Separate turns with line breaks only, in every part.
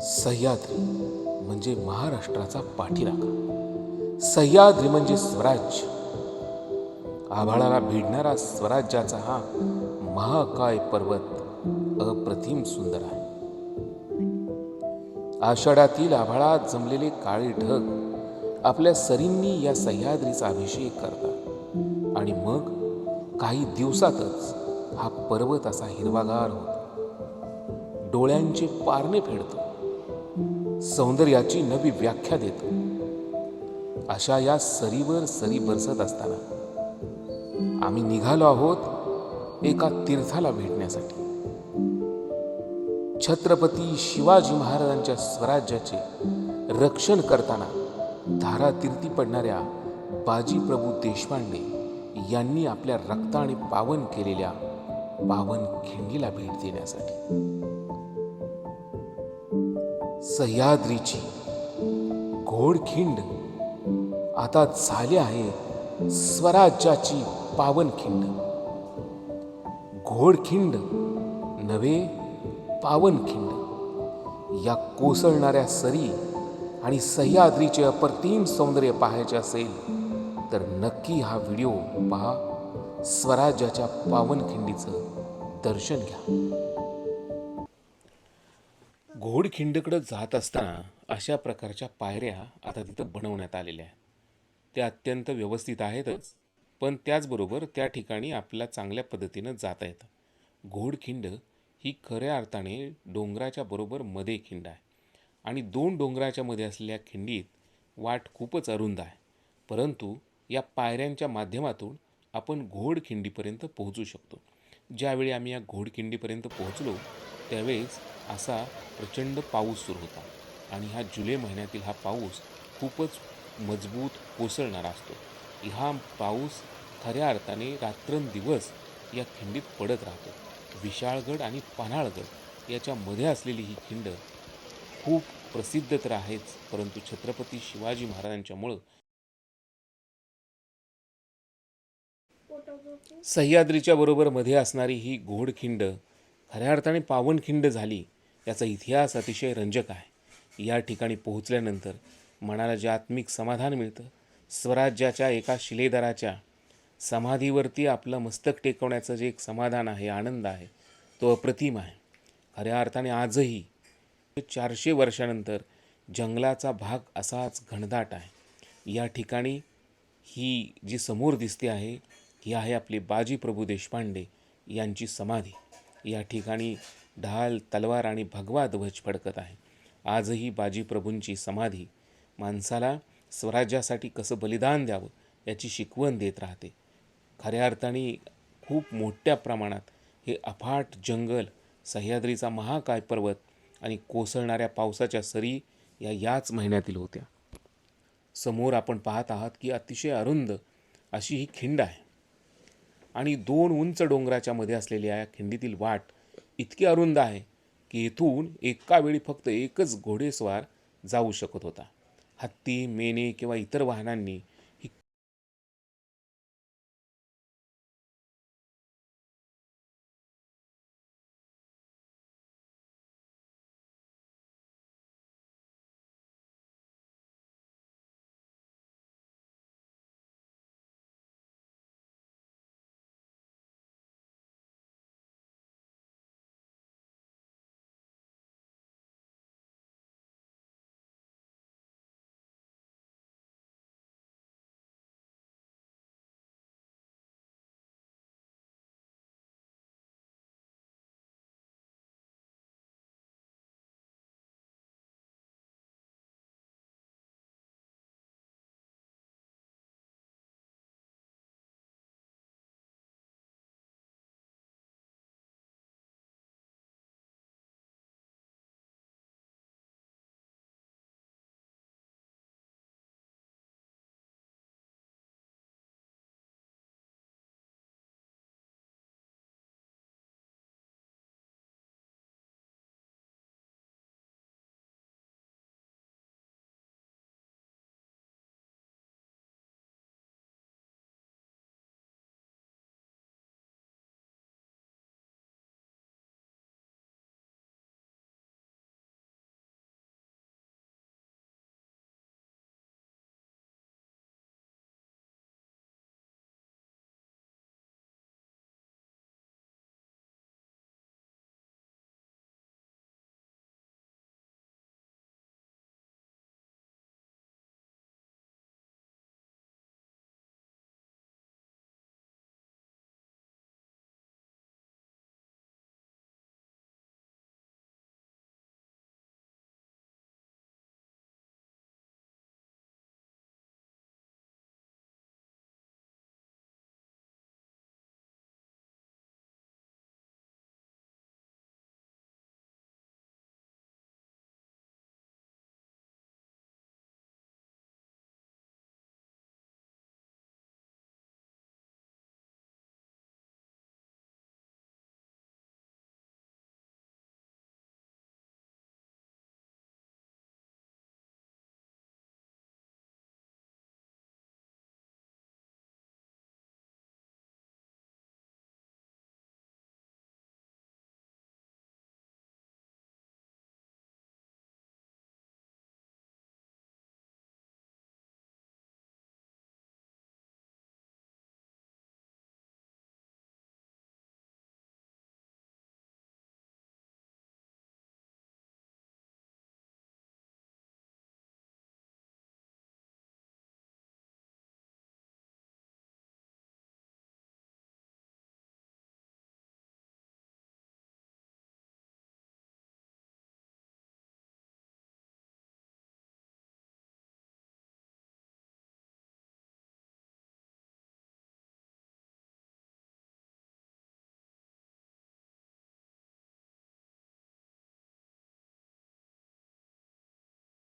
सह्याद्री म्हणजे महाराष्ट्राचा पाठीराखा सह्याद्री म्हणजे स्वराज्य. आभाळाला भिडणारा स्वराज्याचा हा महाकाय पर्वत अप्रतिम सुंदर आहे. आषाढातील आभाळात जमलेले काळे ढग आपल्या सरींनी या सह्याद्रीचा अभिषेक करतात. आणि मग काही दिवसातच हा पर्वत असा हिरवागार होतो. डोळ्यांचे पारणे फेडतो. सौंदर्याची नवी व्याख्या देतो. अशा या सरीवर सरी बरसत असताना आम्ही निघालो आहोत एका तीर्थाला भेटण्यासाठी. छत्रपती शिवाजी महाराजांच्या स्वराज्याचे रक्षण करताना धारातीर्थी पडणाऱ्या बाजीप्रभू देशपांडे यांनी आपल्या रक्ताने पावन केलेल्या पावन खिंडीला भेट देण्यासाठी. सह्याद्रीची. घोडखिंड आता झाली आहे स्वराज्याची पावनखिंड घोडखिंड नवे पावनखिंड या कोसळणाऱ्या सरी आणि सह्याद्रीचे अप्रतिम सौंदर्य पाहायचे असेल तर नक्की हा व्हिडिओ पहा. स्वराज्याच्या पावनखिंडीचं दर्शन घ्या. घोडखिंडकडं जात असताना अशा प्रकारच्या पायऱ्या आता तिथं बनवण्यात आलेल्या आहेत. त्या अत्यंत व्यवस्थित आहेतच पण त्याचबरोबर त्या ठिकाणी आपल्या चांगल्या पद्धतीनं जाता येतं. घोडखिंड ही खऱ्या अर्थाने डोंगराच्या बरोबर मध्ये खिंड आहे. आणि दोन डोंगराच्या मध्ये असलेल्या खिंडीत वाट खूपच अरुंद आहे. परंतु या पायऱ्यांच्या माध्यमातून आपण घोडखिंडीपर्यंत पोहोचू शकतो. ज्यावेळी आम्ही या घोडखिंडीपर्यंत पोहोचलो त्यावेळेस असा प्रचंड पाऊस सुरू होता आणि हा जुलै महिन्यातील हा पाऊस खूपच मजबूत कोसळणारा असतो. हा पाऊस खऱ्या अर्थाने रात्रंदिवस या खिंडीत पडत राहतो. विशाळगड आणि पन्हाळगड याच्यामध्ये असलेली ही खिंड खूप प्रसिद्ध तर आहेच परंतु छत्रपती शिवाजी महाराजांच्यामुळं सह्याद्रीच्या बरोबर मध्ये असणारी ही घोडखिंड खऱ्या अर्थाने पावनखिंड झाली याचा इतिहास अतिशय रंजक आहे. या ठिकाणी पोहोचल्यानंतर मनाला जे आत्मिक समाधान मिळतं स्वराज्याच्या एका शिलेदाराच्या समाधीवरती आपलं मस्तक टेकवण्याचं जे एक समाधान आहे आनंद आहे तो अप्रतिम आहे. खऱ्या अर्थाने आजही चारशे वर्षानंतर जंगलाचा भाग असाच घनदाट आहे. या ठिकाणी ही जी समोर दिसते आहे ही आहे आपले बाजी प्रभू देशपांडे यांची समाधी. या ठिकाणी ढाल तलवार आणि भगवा ध्वज फडकत आहे. आजही बाजीप्रभूंची समाधी माणसाला स्वराज्यासाठी कसं बलिदान द्यावं याची शिकवण देत राहते. खऱ्या अर्थाने खूप मोठ्या प्रमाणात हे अफाट जंगल सह्याद्रीचा महाकाय पर्वत आणि कोसळणाऱ्या पावसाच्या सरी या याच महिन्यातील होत्या. समोर आपण पाहत आहात की अतिशय अरुंद अशी ही खिंड आहे. आणि दोन उंच डोंगराच्या मध्ये असलेल्या या खिंडीतील वाट इतकी अरुंद आहे की इथून एका वेळी फक्त एकच घोडेस्वार जाऊ शकत होता. हत्ती मेने किंवा इतर वाहनांनी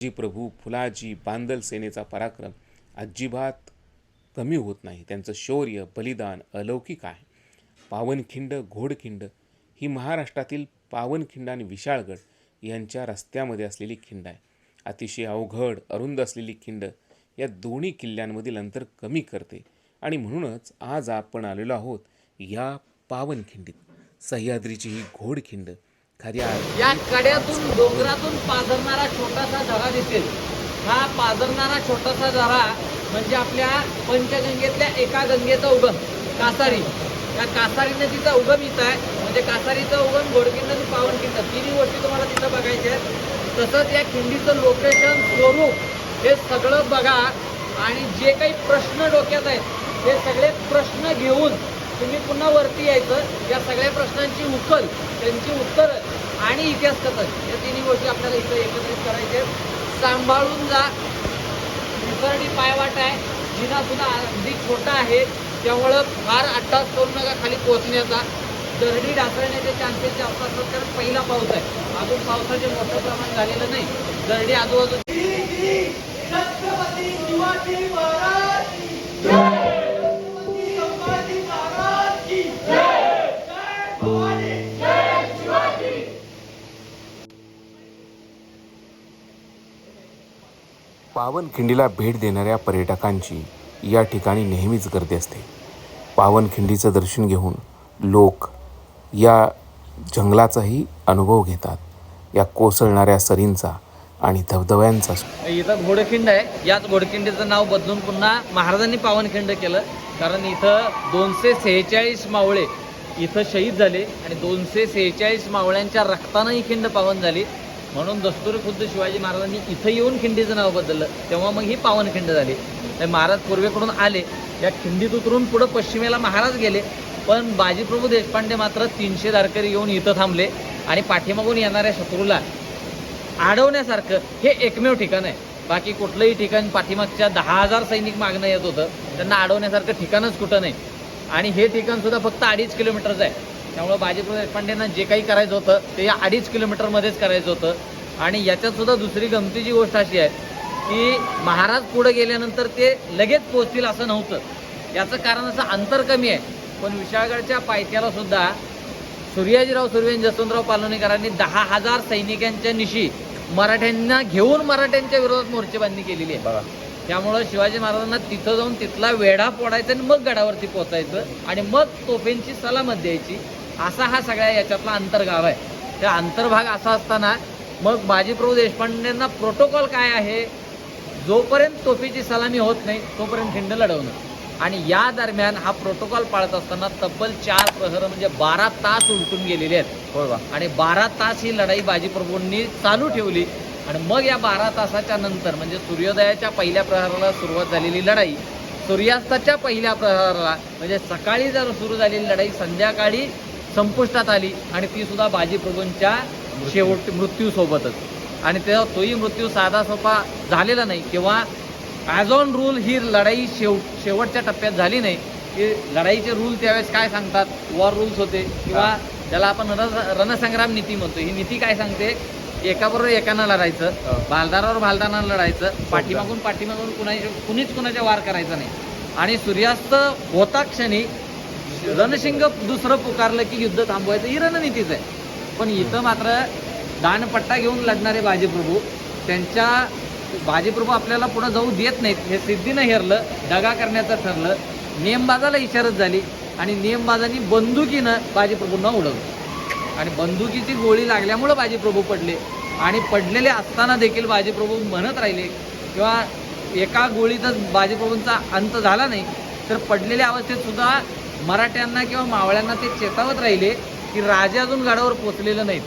जी प्रभू फुलाजी बांदल सेनेचा पराक्रम अजिबात कमी होत नाही. त्यांचं शौर्य बलिदान अलौकिक आहे. पावनखिंड घोडखिंड ही महाराष्ट्रातील पावनखिंड आणि विशाळगड यांच्या रस्त्यामध्ये असलेली खिंड आहे. अतिशय अवघड अरुंद असलेली खिंड या दोन्ही किल्ल्यांमधील अंतर कमी करते आणि म्हणूनच आज आपण आलेलो आहोत या पावनखिंडीत. सह्याद्रीची ही घोडखिंड खऱ्या
या कड्यातून डोंगरातून पाझरणारा छोटासा झरा दिसेल. हा पाझरणारा छोटासा झरा म्हणजे आपल्या पंचगंगेतल्या एका गंगेचा उगम कासारी. या कासारी नदीचा उगम इथं आहे. म्हणजे कासारीचा उगम घोडकिंड पावन पावनखिंड तिन्ही गोष्टी तुम्हाला तिथं बघायच्या आहेत. तसंच या खिंडीचं लोकेशन स्वरूप हे सगळं बघा. आणि जे काही प्रश्न डोक्यात आहेत हे सगळे प्रश्न घेऊन तुम्ही पुन्हा वरती यायचं. या सगळ्या प्रश्नांची उकल त्यांची उत्तरं आणि इतिहास कथन या तिन्ही गोष्टी आपल्याला इथं एकत्रित करायच्या सांभाळून जा. निसर्डी पायवाट आहे. जिना सुद्धा अगदी छोटा आहे. त्यामुळं फार अट्टास करू नका खाली पोहोचण्याचा. दरडी ढासळण्याचे चान्सेस जास्त असतात कारण पहिला पाऊस आहे. अजून पावसाचे मोठं प्रमाण झालेलं नाही. दरडी आजूबाजू
पावनखिंडीला भेट देणाऱ्या पर्यटकांची या ठिकाणी नेहमीच गर्दी असते. पावनखिंडीचं दर्शन घेऊन लोक या जंगलाचाही अनुभव घेतात. या कोसळणाऱ्या सरींचा आणि धबधब्यांचा
इथं घोडखिंड आहे. याच घोडखिंडीचं नाव बदलून पुन्हा महाराजांनी पावनखिंड केलं. कारण इथं दोनशे सेहेचाळीस मावळे इथं शहीद झाले आणि दोनशे सेहेचाळीस मावळ्यांच्या रक्तानं ही खिंड पावन झाली. म्हणून दस्तुरी खुद्द शिवाजी महाराजांनी इथं येऊन खिंडीचं नाव बदललं. तेव्हा मग ही पावनखिंड झाली. महाराज पूर्वेकडून आले. या खिंडीत उतरून पुढं पश्चिमेला महाराज गेले. पण बाजीप्रभू देशपांडे मात्र तीनशे दारकरी येऊन इथं थांबले आणि पाठीमागून येणाऱ्या शत्रूला अडवण्यासारखं हे एकमेव ठिकाण आहे. बाकी कुठलंही ठिकाण पाठीमागच्या दहा हजार सैनिक मागणं येत होतं. त्यांना अडवण्यासारखं ठिकाणच कुठं नाही. आणि हे ठिकाण सुद्धा फक्त अडीच किलोमीटरचं आहे. त्यामुळं बाजीप्रभू देशपांडेंना जे काही करायचं होतं ते या अडीच किलोमीटरमध्येच करायचं होतं. आणि याच्यात सुद्धा दुसरी गमतीची गोष्ट अशी आहे की महाराज पुढे गेल्यानंतर ते लगेच पोहोचतील असं नव्हतं. याचं कारण असं अंतर कमी आहे. पण विशाळगडच्या पायथ्याला सुद्धा सूर्याजीराव सुर्वे जसवंतराव पालोनीकरांनी दहा हजार सैनिकांच्या निशी मराठ्यांना घेऊन मराठ्यांच्या विरोधात मोर्चेबांधणी केलेली आहे. त्यामुळं शिवाजी महाराजांना तिथं जाऊन तिथला वेढा फोडायचा आणि मग गडावरती पोचायचं आणि मग तोफेंची सलामत द्यायची. असा हा सगळ्या याच्यातला अंतर्गाव आहे. त्या अंतर्भाग असा असताना मग बाजीप्रभू देशपांडेंना प्रोटोकॉल काय आहे? जोपर्यंत तोफीची सलामी होत नाही तोपर्यंत खिंड लढवणं. आणि या दरम्यान हा प्रोटोकॉल पाळत असताना तब्बल चार प्रहर म्हणजे बारा तास उलटून गेलेले आहेत. आणि बारा तास ही लढाई बाजीप्रभूंनी चालू ठेवली. आणि मग या बारा तासाच्या नंतर म्हणजे सूर्योदयाच्या पहिल्या प्रहराला सुरुवात झालेली लढाई सूर्यास्ताच्या पहिल्या प्रहराला म्हणजे सकाळी जर सुरू झालेली लढाई संध्याकाळी संपुष्टात आली आणि ती सुद्धा बाजीप्रभूंच्या शेवट मृत्यूसोबतच. आणि तेव्हा तोही मृत्यू साधा सोपा झालेला नाही किंवा ॲज ऑन रूल ही लढाई शेव शेवटच्या टप्प्यात झाली नाही. की लढाईचे रूल त्यावेळेस काय सांगतात? वॉर रूल्स होते. किंवा ज्याला आपण रण रणसंग्राम नीती म्हणतो. ही नीती काय सांगते? एकाबरोबर एकानं लढायचं भालदारावर भालदारानं लढायचं पाठीमागून पाठीमागून कुणाची कुणीच कुणाच्या वार करायचा नाही. आणि सूर्यास्त होता क्षणी रणशिंग दुसरं पुकारलं की युद्ध थांबवायचं. ही रणनीतीच आहे. पण इथं मात्र दानपट्टा घेऊन लढणारे बाजीप्रभू त्यांच्या बाजीप्रभू आपल्याला पुढे जाऊ देत नाहीत हे सिद्धीनं हेरलं दगा करण्याचं ठरलं. नेमबाजाला इशारत झाली आणि नेमबाजांनी बंदुकीनं बाजीप्रभूंना उडवलं. आणि बंदुकीची गोळी लागल्यामुळं बाजीप्रभू पडले. आणि पडलेले असताना देखील बाजीप्रभू म्हणत राहिले किंवा एका गोळीतच बाजीप्रभूंचा अंत झाला नाही तर पडलेल्या अवस्थेत सुद्धा मराठ्यांना किंवा मावळ्यांना ते चेतावत राहिले की राजे अजून गडावर पोचलेलं नाहीत.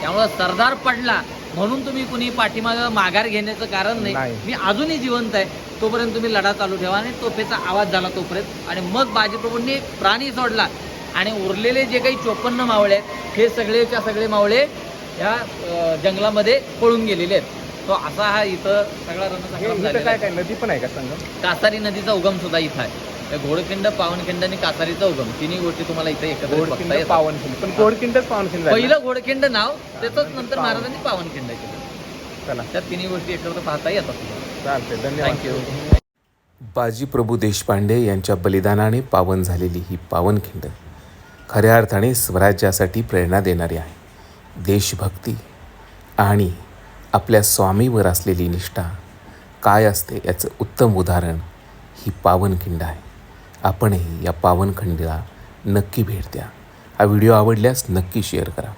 त्यामुळं सरदार पडला म्हणून तुम्ही कुणी पाठीमागं माघार घेण्याचं कारण नाही. मी अजूनही जिवंत आहे. तोपर्यंत तुम्ही लढा चालू ठेवा आणि तोफेचा आवाज झाला तोपर्यंत. आणि मग बाजीप्रभूंनी प्राणी सोडला. आणि उरलेले जे काही चोपन्न मावळे आहेत हे सगळेच्या सगळे मावळे या जंगलामध्ये पळून गेलेले आहेत. तो असा हा इथं सगळा झालेला आहे.
काय? नदी पण आहे का संगम
कासारी नदीचा उगम सुद्धा इथं आहे. घोडखिंड पावनखिंड आणि कासारीचा उगम तिन्ही गोष्टी तुम्हाला इथे एकत्र बघता येतात.
पावनखिंड. पण गोडकिंडच पावनखिंड झाली ना?
पहिलं घोडखिंड नाव त्याच नंतर महाराजांनी पावनखिंड केलं.
चला.
त्या तिन्ही गोष्टी एकत्र पाहता येतात. तुम्हाला
चालते धन्यवाद
थँक्यू
बाजीप्रभू देशपांडे यांच्या बलिदानाने पावन झालेली ही पावनखिंड खऱ्या अर्थाने स्वराज्यासाठी प्रेरणा देणारी आहे. देशभक्ती आणि आपल्या स्वामीवर असलेली निष्ठा काय असते याचं उत्तम उदाहरण ही पावनखिंड आहे. आपणही या पावनखंडीला नक्की भेट द्या. हा व्हिडिओ आवडल्यास नक्की शेअर करा.